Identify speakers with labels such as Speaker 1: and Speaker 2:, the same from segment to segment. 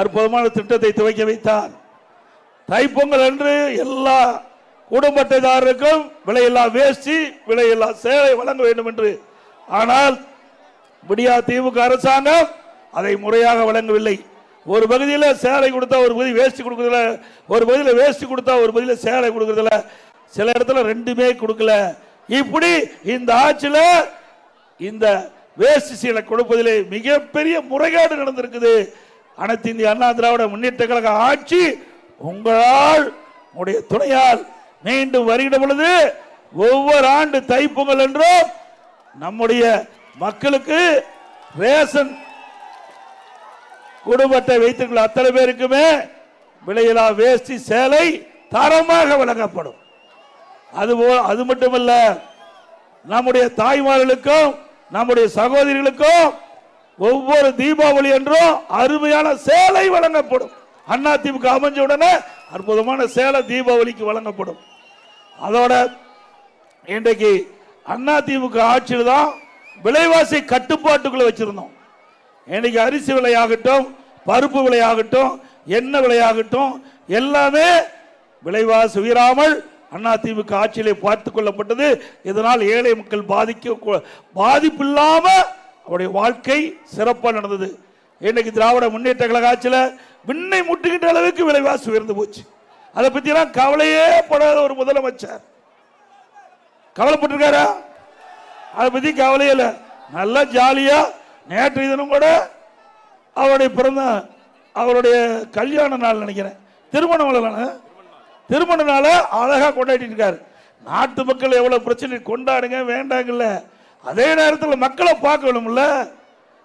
Speaker 1: அற்புதமான திட்டத்தை துவக்கி வைத்தார் தைப்பொங்கல் அன்று எல்லா குடும்ப அட்டைதாரருக்கும் விலையில்லா வேஷ்டி விலையில்லா சேலை வழங்க வேண்டும் என்று. ஆனால் விடியா திமுக அரசாங்கம் அதை முறையாக வழங்கவில்லை. ஒரு பகுதியில் சேலை கொடுத்தா ஒரு பகுதி வேஷ்டி கொடுக்குறதுல ஒரு பகுதியில் வேஷ்டி கொடுத்தா ஒரு பகுதியில் சேலை கொடுக்குறதுல சில இடத்துல ரெண்டுமே கொடுக்கல. இப்படி இந்த ஆட்சியில் இந்த வேஷ்டி சீலை கொடுப்பதிலே மிகப்பெரிய முறைகேடு நடந்திருக்குது. அனைத்து இந்திய அண்ணா திராவிட முன்னேற்ற கழக ஆட்சி உங்களால் உடைய துணையால் மீண்டும் வருகிற பொழுது ஒவ்வொரு ஆண்டு தைப்பொங்கல் என்றும் நம்முடைய மக்களுக்கு ரேஷன் குடும்பத்தை வைத்திருக்கிற அத்தனை பேருக்குமே விலையில்லா வேஷ்டி சேலை தரமாக வழங்கப்படும். அதுபோல் அது மட்டுமல்ல நம்முடைய தாய்மார்களுக்கும் நம்முடைய சகோதரிகளுக்கும் ஒவ்வொரு தீபாவளி என்றும் அருமையான சேலை வழங்கப்படும். அண்ணா திமுக அமைஞ்ச உடனே அற்புதமான சேலை தீபாவளிக்கு வழங்கப்படும். அதோட இன்றைக்கு அண்ணா திமுக ஆட்சியில் தான் விலைவாசி கட்டுப்பாட்டுக்குள்ள வச்சிருந்தோம். இன்னைக்கு அரிசி விலையாகட்டும் பருப்பு விலையாகட்டும் எண்ணெய் விலையாகட்டும் எல்லாமே விலைவாசி உயராமல் அதிமுக ஆட்சியிலே பார்த்து கொள்ளப்பட்டது. இதனால் ஏழை மக்கள் பாதிக்க பாதிப்பில்லாமல் அவருடைய வாழ்க்கை சிறப்பாக நடந்தது. இன்னைக்கு திராவிட முன்னேற்ற கழக ஆட்சியில் விண்ணை முட்டுகின்ற அளவுக்கு விலைவாசி உயர்ந்து போச்சு. அதை பற்றிலாம் கவலையே படாத ஒரு முதலமைச்சர். கவலைப்பட்டிருக்காரா? அதை பற்றி கவலையே இல்லை. நல்லா ஜாலியாக நேற்று தினம் கூட அவருடைய பிறந்த அவருடைய கல்யாண நாள் நினைக்கிறேன். திருமண நாள் திருமண நாளை அழகாக கொண்டாடிட்டு இருக்காரு. நாட்டு மக்கள் எவ்வளோ பிரச்சனை கொண்டாடுங்க வேண்டாங்கல்ல அதே நேரத்தில் மக்களை பார்க்கணும்ல?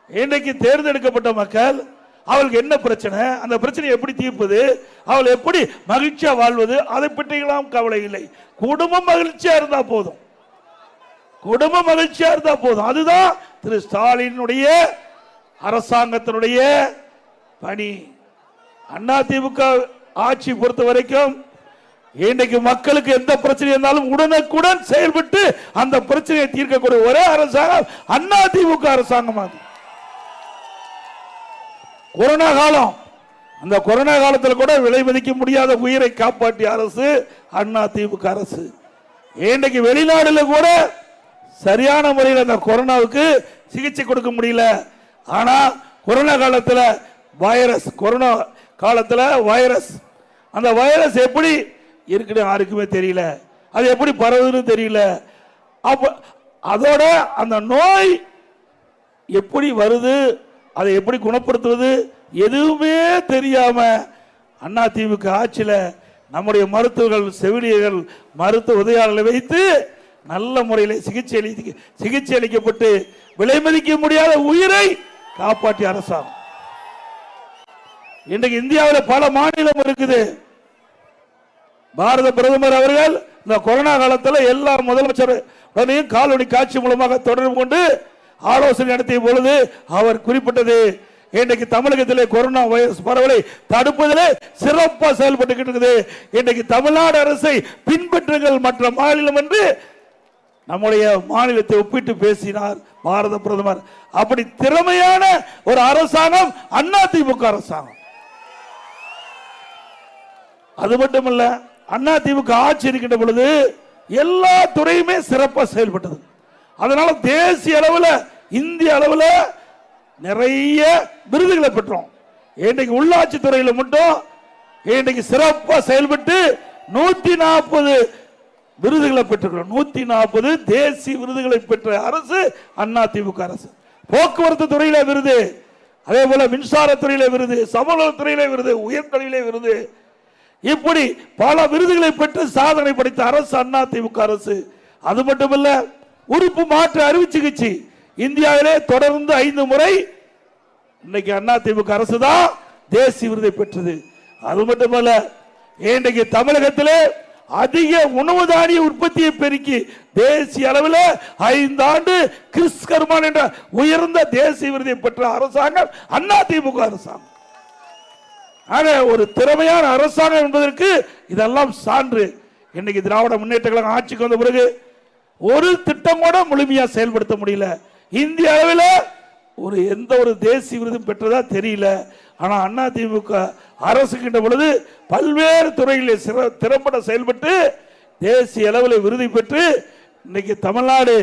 Speaker 1: இன்றைக்கு தேர்ந்தெடுக்கப்பட்ட மக்கள் அவளுக்கு என்ன பிரச்சனை? அந்த பிரச்சனையை எப்படி தீர்ப்பது? அவள் எப்படி மகிழ்ச்சியா வாழ்வது? அதை பற்றியெல்லாம் கவலை இல்லை. குடும்பம் மகிழ்ச்சியா இருந்தா போதும். குடும்ப மகிழ்ச்சியா இருந்தா போதும். அதுதான் திரு ஸ்டாலினுடைய அரசாங்கத்தினுடைய பணி. அண்ணா ஆட்சி பொறுத்த வரைக்கும் இன்றைக்கு மக்களுக்கு எந்த பிரச்சனை இருந்தாலும் உடனுக்குடன் செயல்பட்டு அந்த பிரச்சனையை தீர்க்கக்கூடிய ஒரே அரசாங்கம் அண்ணா திமுக அரசாங்கம் அது கொரோனா காலம். அந்த கொரோனா காலத்தில் கூட விலை மதிக்க முடியாத உயிரை காப்பாற்றிய அரசு அண்ணா திமுக அரசு. இன்றைக்கு வெளிநாடுல கூட சரியான முறையில் அந்த கொரோனாவுக்கு சிகிச்சை கொடுக்க முடியல. ஆனால் கொரோனா காலத்தில் வைரஸ் கொரோனா காலத்தில் வைரஸ். அந்த வைரஸ் எப்படி இருக்குன்னு யாருக்குமே தெரியல. அது எப்படி பரவுதுன்னு தெரியல. அப்போ அதோட அந்த நோய் எப்படி வருது அதை எப்படி குணப்படுத்துவது எதுவுமே தெரியாம அண்ணா திமுக ஆட்சியில் நம்முடைய மருத்துவர்கள் செவிலியர்கள் மருத்துவ உதவியாளர்களை வைத்து நல்ல முறையில் சிகிச்சை அளி சிகிச்சை அளிக்கப்பட்டு விலை மதிக்க முடியாத உயிரை காப்பாற்றிய அரசாங்கம். இன்றைக்கு இந்தியாவில் பல மாநிலம் இருக்குது. பாரத பிரதமர் அவர்கள் இந்த கொரோனா காலத்தில் எல்லா முதலமைச்சர் உடனேயும் காலொலி காட்சி மூலமாக தொடர்பு கொண்டு ஆலோசனை நடத்திய பொழுது அவர் குறிப்பிட்டது இன்றைக்கு தமிழகத்திலே கொரோனா வைரஸ் பரவலை தடுப்பதிலே சிறப்பாக செயல்பட்டு இருக்குது. இன்றைக்கு தமிழ்நாடு அரசை பின்பற்றுங்கள் மற்ற மாநிலம் என்று நம்முடைய மாநிலத்தை ஒப்பிட்டு பேசினார் பாரத பிரதமர். அப்படி திறமையான ஒரு அரசாங்கம் அண்ணா திமுக அரசாங்கம். அது மட்டுமல்ல அண்ணா திமுக ஆட்சி இருக்கின்ற பொழுது எல்லா துறையுமே சிறப்பாக செயல்பட்டது. அதனால தேசிய அளவில் இந்திய அளவில் நிறைய விருதுகளை பெற்றோம். இன்றைக்கு உள்ளாட்சி துறையில் மட்டும் இன்றைக்கு சிறப்பாக செயல்பட்டு நூற்றி நாற்பது விருதுகளை பெற்றுக்கிறோம். நூற்றி நாற்பது தேசிய விருதுகளை பெற்ற அரசு அண்ணா திமுக அரசு. போக்குவரத்து துறையில் விருது அதே போல மின்சாரத்துறையில் விருது சமூக துறையில விருது உயர்கல்வியிலே விருது இப்படி பல விருதுகளை பெற்று சாதனை படைத்த அரசு அண்ணா திமுக அரசு. அது மட்டுமல்ல உறுப்பு மாற்று அறுவை சிகிச்சை. இந்தியாவிலே தொடர்ந்து ஐந்து முறை இன்னைக்கு அண்ணா திமுக அரசு தான் தேசிய விருதை பெற்றது. அது மட்டுமல்ல இன்றைக்கு தமிழகத்திலே அதிக உணவு தானிய உற்பத்தியை பெருக்கி தேசிய அளவில் ஐந்து ஆண்டு கிறிஸ்கர்மான் என்ற உயர்ந்த தேசிய விருதை பெற்ற அரசாங்கம் அண்ணா திமுக அரசாங்கம். ஆக ஒரு திறமையான அரசாங்கம் என்பதற்கு இதெல்லாம் சான்று. இன்னைக்கு திராவிட முன்னேற்ற கழகம் ஆட்சிக்கு வந்த பிறகு ஒரு திட்டம் கூட முழுமையாக செயல்படுத்த முடியல. இந்திய அளவில் ஒரு எந்த ஒரு தேசிய விருதும் பெற்றதா தெரியல. ஆனால் அண்ணா திமுக அரசுகின்ற பொழுது பல்வேறு துறைகளில் சிற- திறம்பட செயல்பட்டு தேசிய அளவில் விருது பெற்று இன்னைக்கு தமிழ்நாடு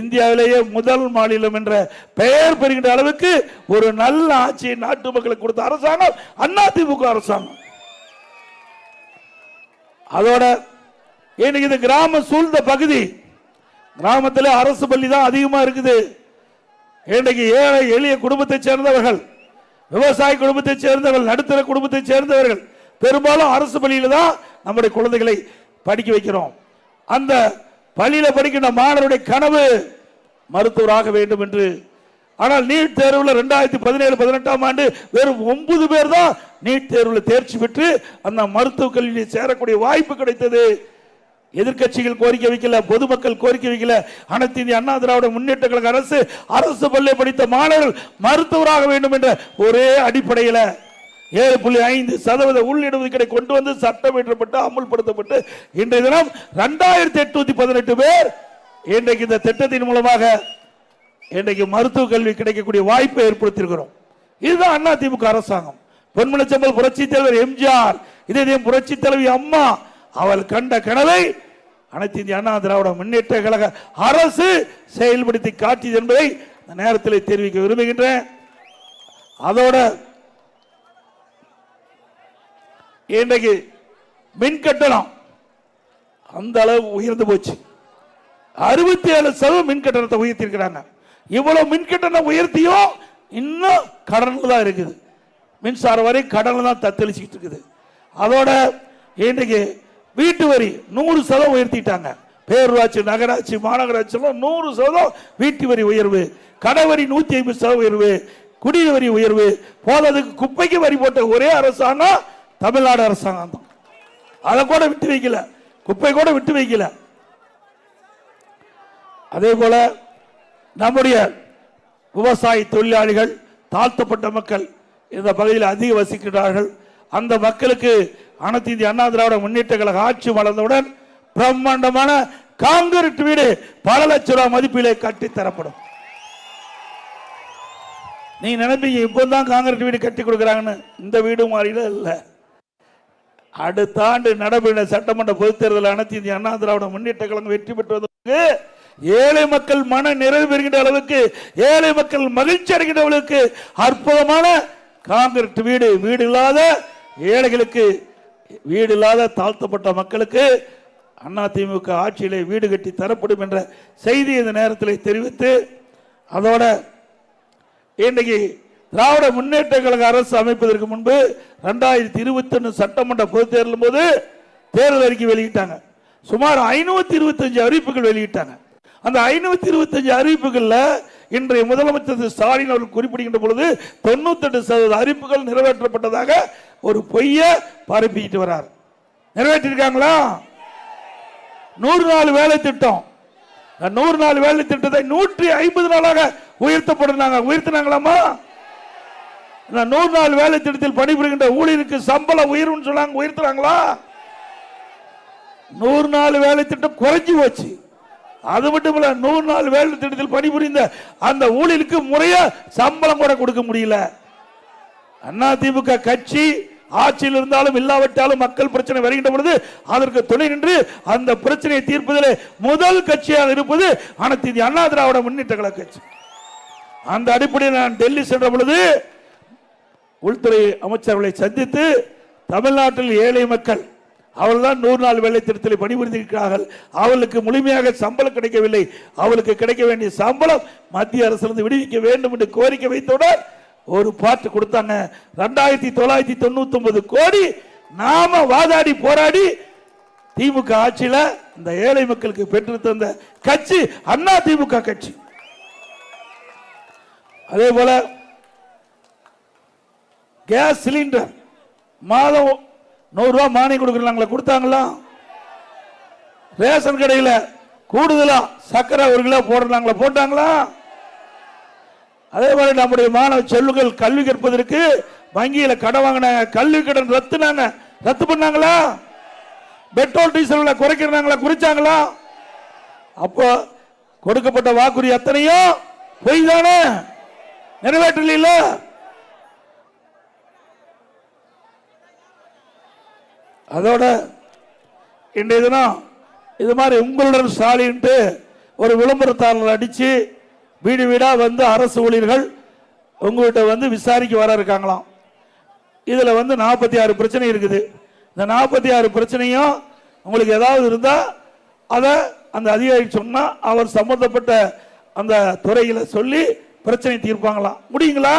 Speaker 1: இந்தியாவிலேயே முதல் மாநிலம் என்ற பெயர் பெறுகின்ற அளவுக்கு ஒரு நல்ல ஆட்சியை நாட்டு மக்களுக்கு கொடுத்த அரசாங்கம் அண்ணா திமுக அரசாங்கம். அதோட இன்னைக்கு இது கிராம சூழ்ந்த பகுதி கிராமத்தில் அரசு பள்ளி தான் அதிகமாக இருக்குது. இன்றைக்கு ஏழை எளிய குடும்பத்தைச் சேர்ந்தவர்கள் விவசாய குடும்பத்தைச் சேர்ந்தவர்கள் நடுத்தர குடும்பத்தைச் சேர்ந்தவர்கள் பெரும்பாலும் அரசு பள்ளியில் தான் நம்முடைய குழந்தைகளை படிக்க வைக்கிறோம். அந்த பள்ளியில் படிக்கின்ற மாணவருடைய கனவு மருத்துவராக வேண்டும் என்று. ஆனால் நீட் தேர்வில் ரெண்டாயிரத்தி பதினேழு பதினெட்டாம் ஆண்டு வெறும் ஒன்பது பேர் தான் நீட் தேர்வில் தேர்ச்சி பெற்று அந்த மருத்துவக் கல்வியில் சேரக்கூடிய வாய்ப்பு கிடைத்தது. எதிர்க்கட்சிகள் கோரிக்கை வைக்கல பொதுமக்கள் கோரிக்கை வைக்கல. அனைத்து இந்திய அண்ணா திராவிட முன்னேற்ற கழக அரசு அரசு பள்ளி படித்த மாணவர்கள் மருத்துவராக வேண்டும் என்ற ஒரே அடிப்படையில் ஏழு புள்ளி ஐந்து சதவீத உள்ளிடஒதுக்கீடை கொண்டு வந்து சட்டம் இயற்றப்பட்டு அமுல்படுத்தப்பட்டு இன்றைய தினம் ரெண்டாயிரத்தி எட்நூத்தி பதினெட்டு பேர் இன்றைக்கு இந்த திட்டத்தின் மூலமாக இன்றைக்கு மருத்துவ கல்வி கிடைக்கக்கூடிய வாய்ப்பை ஏற்படுத்தியிருக்கிறோம். இதுதான் அண்ணா திமுக அரசாங்கம். பொன்மனச்சம்பல் புரட்சி தலைவர் எம்ஜிஆர் இதே புரட்சி தலைவி அம்மா அவள் கண்ட கனவை அனைத்து இந்திய அண்ணா திராவிட முன்னேற்ற கழக அரசு செயல்படுத்தி காட்டியது என்பதை நேரத்தில் தெரிவிக்க விரும்புகின்றேன். அதோட இன்றைக்கு மின் கட்டணம் அந்த அளவு உயர்ந்து போச்சு. அறுபத்தி ஏழு சதவீதம் மின் கட்டணத்தை உயர்த்திருக்கிறாங்க இவ்வளவு மின் கட்டணம் உயர்த்தியும் இன்னும் கடனில் தான் இருக்குது. மின்சாரம் வரை கடனில் தான் தத்தளிச்சுக்கிட்டு இருக்குது. அதோட இன்றைக்கு வீட்டு வரி நூறு சதவீதம் உயர்த்திட்டாங்க. பேரூராட்சி நகராட்சி மாநகராட்சியெல்லாம் நூறு சதவீதம் வீட்டு வரி உயர்வு கடை வரி நூற்றி ஐம்பது சதவீதம் உயர்வு குடிநீர் வரி உயர்வு போதாதுக்கு குப்பைக்கு வரி போட்ட ஒரே அரசாங்கம் தமிழ்நாடு அரசாங்கம் தான். அதை கூட விட்டு வைக்கல. குப்பை கூட விட்டு வைக்கல. அதே போல நம்முடைய விவசாய தொழிலாளிகள் தாழ்த்தப்பட்ட மக்கள் இந்த பகுதியில் அதிக வசிக்கிறார்கள் அந்த மக்களுக்கு அனைத்து இந்திய அண்ணா திராவிட முன்னேற்ற கழக ஆட்சி வளர்ந்தவுடன் பிரம்மாண்டமான காங்கிரீட் வீடு பல லட்ச ரூபாய் மதிப்பிலே கட்டி தரப்படும். நீங்க நினைப்பீங்க இப்போதான் காங்கிரீட் வீடு கட்டி கொடுக்குறாங்கன்னு. இந்த வீடு மாறில இல்லை. அடுத்த ஆண்டு நடைபெற சட்டமன்ற பொதுத் தேர்தல் அனைத்து இந்திய அண்ணா திராவிட முன்னேற்ற கழகம் வெற்றி பெற்றுவதற்கு ஏழை மக்கள் மன நிறைவு பெறுகின்ற அளவுக்கு ஏழை மக்கள் மகிழ்ச்சி அடைகின்ற அளவுக்கு அற்புதமான காங்கிரட் வீடு வீடு இல்லாத ஏழைகளுக்கு வீடு இல்லாத தாழ்த்தப்பட்ட மக்களுக்கு அதிமுக ஆட்சியிலே வீடு கட்டி தரப்படும் என்ற செய்தி இந்த நேரத்தில் தெரிவித்து அதோட இன்றைக்கு திராவிட முன்னேற்ற கழக அரசு அமைப்பதற்கு முன்பு ரெண்டாயிரத்தி இருபத்தி ஒன்று சட்டமன்ற பொது தேர்தலும் போது தேர்தல் அறிக்கை வெளியிட்டாங்க. சுமார் ஐநூத்தி இருபத்தஞ்சு அறிவிப்புகள் வெளியிட்டாங்க. அந்த ஐநூத்தி இருபத்தஞ்சு அறிவிப்புகள்ல இன்றைய முதலமைச்சர் திரு ஸ்டாலின் அவர்கள் குறிப்பிடுகின்ற பொழுது தொண்ணூத்தெட்டு சதவீத அறிவிப்புகள் நிறைவேற்றப்பட்டதாக ஒரு பொய்ய பரப்பிக்கிட்டு வரார். நிறைவேற்றிருக்காங்களா? நூறு நாள் வேலை திட்டம். நூறு நாள் வேலை திட்டத்தை நூற்றி ஐம்பது நாளாக உயர்த்தப்படுறாங்க உயர்த்தினாங்களாமா நூறு நாள் வேலை திட்டத்தில் பணிபுரிகின்ற ஊழியருக்கு சம்பள உயர்வுன்னு சொன்னாங்க உயர்த்துறாங்களா? நூறு நாள் வேலை திட்டம் குறைஞ்சி போச்சு. அது மட்டும் இல்ல நூறு நாள் வேலை திட்டத்தில் பணிபுரிந்த அந்த ஊழியருக்கு முறையா சம்பளம் கூட கொடுக்க முடியல. அண்ணா திமுக கட்சி ஆட்சியில் இருந்தாலும் இல்லாவிட்டாலும் மக்கள் பிரச்சனை வருகின்ற பொழுது அதற்கு துணை நின்று அந்த பிரச்சனையை தீர்ப்பதிலே முதல் கட்சியாக இருப்பது அனைத்து இந்திய அண்ணா திராவிட முன்னேற்ற கழக கட்சி. அந்த அடிப்படையில் நான் டெல்லி சென்ற பொழுது உள்துறை அமைச்சர்களை சந்தித்து தமிழ்நாட்டில் ஏழை மக்கள் அவர்கள்தான் நூறு நாள் வேலை திருத்தலை பணிபுரிந்திருக்கிறார்கள். அவளுக்கு முழுமையாக சம்பளம் கிடைக்கவில்லை. அவளுக்கு கிடைக்க வேண்டிய சம்பளம் மத்திய அரசிலிருந்து விடுவிக்க வேண்டும் என்று கோரிக்கை வைத்தவுடன் ஒரு பாட்டு கொடுத்தாங்க. ரெண்டாயிரத்தி தொள்ளாயிரத்தி தொண்ணூத்தி ஒன்பது கோடி நாம வாதாடி போராடி திமுக ஆட்சியில இந்த ஏழை மக்களுக்கு பெற்று தந்த கட்சி அண்ணா திமுக கட்சி. அதே போல கேஸ் சிலிண்டர். மாதம் நூறுரூவா மானியம் கொடுக்குறாங்களே? கொடுத்தாங்களா? ரேஷன் கடையில் கூடுதலா சக்கரை ஒரு கிலோ போடுறாங்களா? போட்டாங்களா? அதே மாதிரி நம்முடைய மாணவ செல்லுகள் கல்வி கற்பதற்கு வங்கியில் கடன் வாங்கினாங்க கல்வி கடன் ரத்துனாங்க. ரத்து பண்ணாங்களா? பெட்ரோல் டீசல் குறைக்கிறாங்களா குறிச்சாங்களா? அப்போ கொடுக்கப்பட்ட வாக்குறுதி அத்தனையும் பொய் தானே நிறைவேற்றல அதோட இன்றைய தினம் இது மாதிரி உங்களுடன் ஸ்டாலின்ட்டு ஒரு விளம்பரத்தாளர் அடித்து வீடு வீடாக வந்து அரசு ஊழியர்கள் உங்கள்கிட்ட வந்து விசாரிக்க வர இருக்காங்களாம். இதில் வந்து நாற்பத்தி ஆறு பிரச்சனை இருக்குது. இந்த நாற்பத்தி ஆறு பிரச்சனையும் உங்களுக்கு ஏதாவது இருந்தால் அதை அந்த அதிகாரி சொன்னால் அவர் சம்மந்தப்பட்ட அந்த துறையில் சொல்லி பிரச்சனை தீர்ப்பாங்களாம். முடியுங்களா?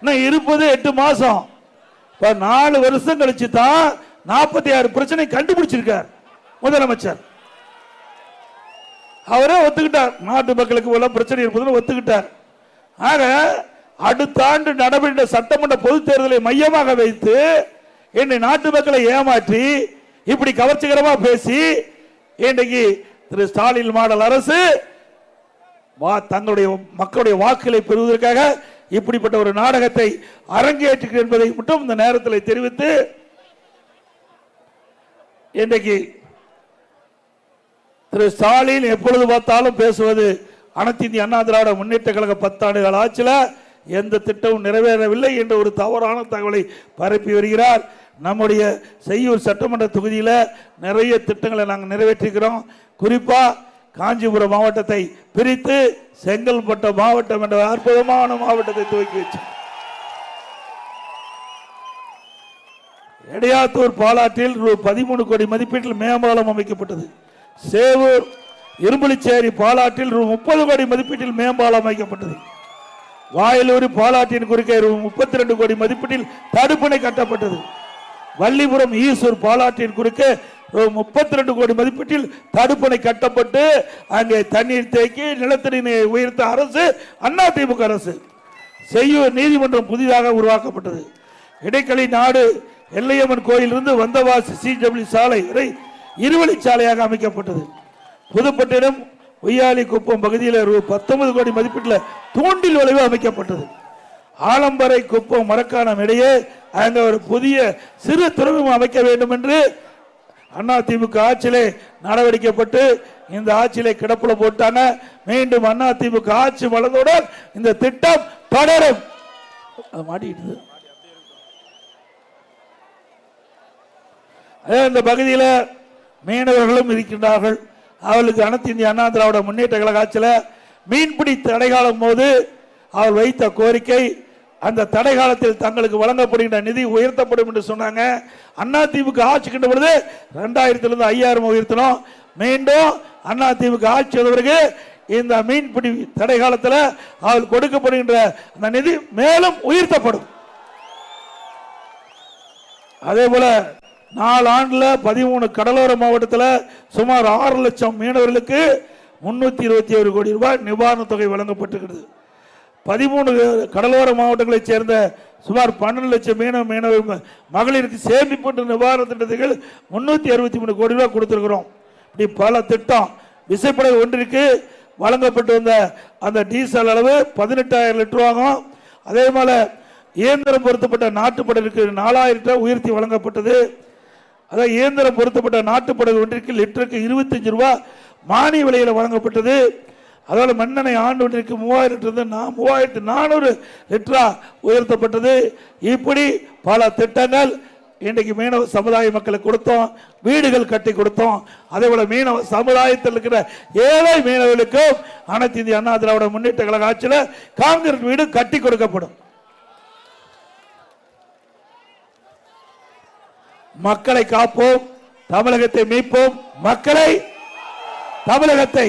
Speaker 1: இன்னும் இருப்பது எட்டு மாதம் நாலு வருஷம் கழிச்சு தான் நாற்பத்தி ஆறு பிரச்சனை கண்டுபிடிச்சிருக்கார் முதலமைச்சர். அவரே ஒத்துக்கிட்டார். நாட்டு மக்களுக்கு இவ்வளவு பிரச்சனை இருப்பதுன்னு ஒத்துக்கிட்டார். ஆக அடுத்த ஆண்டு நடைபெற்ற சட்டமன்ற பொதுத் தேர்தலை மையமாக வைத்து என்னை நாட்டு மக்களை ஏமாற்றி இப்படி கவர்ச்சிகரமா பேசி இன்றைக்கு திரு ஸ்டாலின் மாடல் அரசு வா தங்களுடைய மக்களுடைய வாக்குகளை பெறுவதற்காக இப்படிப்பட்ட ஒரு நாடகத்தை அரங்கேற்றுகிறது என்பதை மட்டும் இந்த நேரத்தில் தெரிவித்து இன்றைக்கு திரு ஸ்டாலின் எப்பொழுது பார்த்தாலும் பேசுவது அனைத்து இந்திய அண்ணா திராவிட முன்னேற்ற கழக பத்தாண்டுகள் ஆட்சியில் எந்த திட்டமும் நிறைவேறவில்லை என்ற ஒரு தவறான தகவலை பரப்பி வருகிறார். நம்முடைய செய்யூர் சட்டமன்ற தொகுதியில் நிறைய திட்டங்களை நாங்கள் நிறைவேற்றிக்கிறோம் குறிப்பாக காஞ்சிபுரம் மாவட்டத்தை பிரித்து செங்கல்பட்டு மாவட்டம் என்ற அற்புதமான மாவட்டத்தை துவக்கி வச்சார். எடையாத்தூர் பாலாற்றில் ரூ பதிமூணு கோடி மதிப்பீட்டில் மேம்பாலம் அமைக்கப்பட்டது. சேவூர் இரும்புலிச்சேரி பாலாற்றில் ரூ முப்பது கோடி மதிப்பீட்டில் மேம்பாலம் அமைக்கப்பட்டது. வாயிலூர் பாலாற்றின் குறுக்கே ரூ முப்பத்தி ரெண்டு கோடி மதிப்பீட்டில் தடுப்பணை கட்டப்பட்டது. வள்ளிபுரம் ஈசூர் பாலாற்றின் குறுக்கே ரூ முப்பத்தி ரெண்டு கோடி மதிப்பீட்டில் தடுப்பணை கட்டப்பட்டு அங்கே தண்ணீர் தேக்கி நிலத்தடி நீரை உயர்த்த அரசு அண்ணா திமுக அரசு. செய்யூர் நீதிமன்றம் புதிதாக உருவாக்கப்பட்டது. இடைக்களி நாடு எல்லையம்மன் கோயிலிருந்து வந்தவாசி சிடபிள்யூ சாலை வரை இருவழிச்சாலையாக அமைக்கப்பட்டது. புதுப்பட்டினம் உய்யாலி குப்பம் பகுதியில் ரூ பத்தொன்பது கோடி மதிப்பீட்டில் தூண்டில் வளைவு அமைக்கப்பட்டது. ஆலம்பரை குப்பம் மரக்காணம் இடையே அந்த ஒரு புதிய சிறு துறைமுகம் அமைக்க வேண்டும் என்று அண்ணா திமுக ஆட்சியிலே நடவடிக்கைப்பட்டு இந்த ஆட்சியிலே கிடப்புல போட்டாங்க மீண்டும் அண்ணா திமுக ஆட்சி வளர்ந்தவுடன் இந்த திட்டம் தொடரும். மாட்டிக்கிட்டு அதே இந்த பகுதியில் மீனவர்களும் இருக்கின்றார்கள். அவர்களுக்கு அனைத்து இந்திய அண்ணா திராவிட முன்னேற்ற கழக ஆட்சியில் மீன்பிடி தடைகாலம் போது அவர் வைத்த கோரிக்கை அந்த தடை காலத்தில் தங்களுக்கு வழங்கப்படுகின்ற நிதி உயர்த்தப்படும் என்று சொன்னாங்க. அண்ணா திமுக கண்ட பொழுது ரெண்டாயிரத்திலிருந்து ஐயாயிரம் உயர்த்தணும் மீண்டும் அண்ணா திமுக ஆட்சி வந்த பிறகு இந்த மீன்பிடி தடை காலத்தில் அவர் கொடுக்கப்படுகின்ற அந்த நிதி மேலும் உயர்த்தப்படும். அதே போல நாலு ஆண்டில் பதிமூணு கடலோர மாவட்டத்தில் சுமார் ஆறு லட்சம் மீனவர்களுக்கு முன்னூற்றி இருபத்தி ஏழு கோடி ரூபாய் நிவாரணத் தொகை வழங்கப்பட்டிருக்கிறது. பதிமூணு கடலோர மாவட்டங்களைச் சேர்ந்த சுமார் பன்னெண்டு லட்சம் மீனவ மீனவர் மகளிருக்கு சேமிப்பு நிவாரண திட்டத்துக்கு முன்னூற்றி அறுபத்தி மூணு கோடி ரூபாய் கொடுத்துருக்குறோம். இப்படி பல திட்டம் விசைப்படகு ஒன்றிற்கு வழங்கப்பட்டு வந்த அந்த டீசல் அளவு பதினெட்டாயிரம் லிட்டர் ஆகும். அதே போல் இயந்திரம் பொருத்தப்பட்ட நாட்டுப்படகுக்கு நாலாயிரம் ரூபாய் உயர்த்தி வழங்கப்பட்டது. அதாவது இயந்திரம் பொருத்தப்பட்ட நாட்டுப்படகு ஒன்றிற்கு லிட்டருக்கு இருபத்தஞ்சு ரூபா மானிய விலையில் வழங்கப்பட்டது. அதாவது மன்னனை ஆண்டு ஒன்றிற்கு மூவாயிரம் இருந்து நான் மூவாயிரத்து நானூறு லிட்டரா உயர்த்தப்பட்டது. இப்படி பல திட்டங்கள் இன்றைக்கு மீனவ சமுதாய மக்களுக்கு கொடுத்தோம். வீடுகள் கட்டி கொடுத்தோம். அதே போல மீனவ சமுதாயத்தில் இருக்கிற ஏழை மீனவர்களுக்கும் அனைத்து இந்திய அண்ணா திராவிட முன்னேற்ற கழக ஆட்சியில் காங்கிரஸ் வீடு கட்டி கொடுக்கப்படும். மக்களை காப்போம். தமிழகத்தை மீட்போம். மக்களை தமிழகத்தை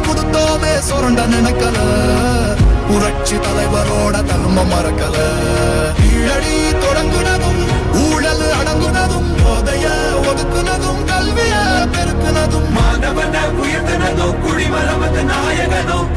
Speaker 2: கொடுத்தோமே சுரண்ட நினைக்கல. புரட்சி தலைவரோட தர்ம மறக்கல. கீழடி தொடங்குனதும் ஊழல் அடங்குனதும் போதைய ஒதுக்குனதும் கல்விய பெருக்குனதும். மாணவன உயர்த்தினதும் குடிமரமது நாயகனும்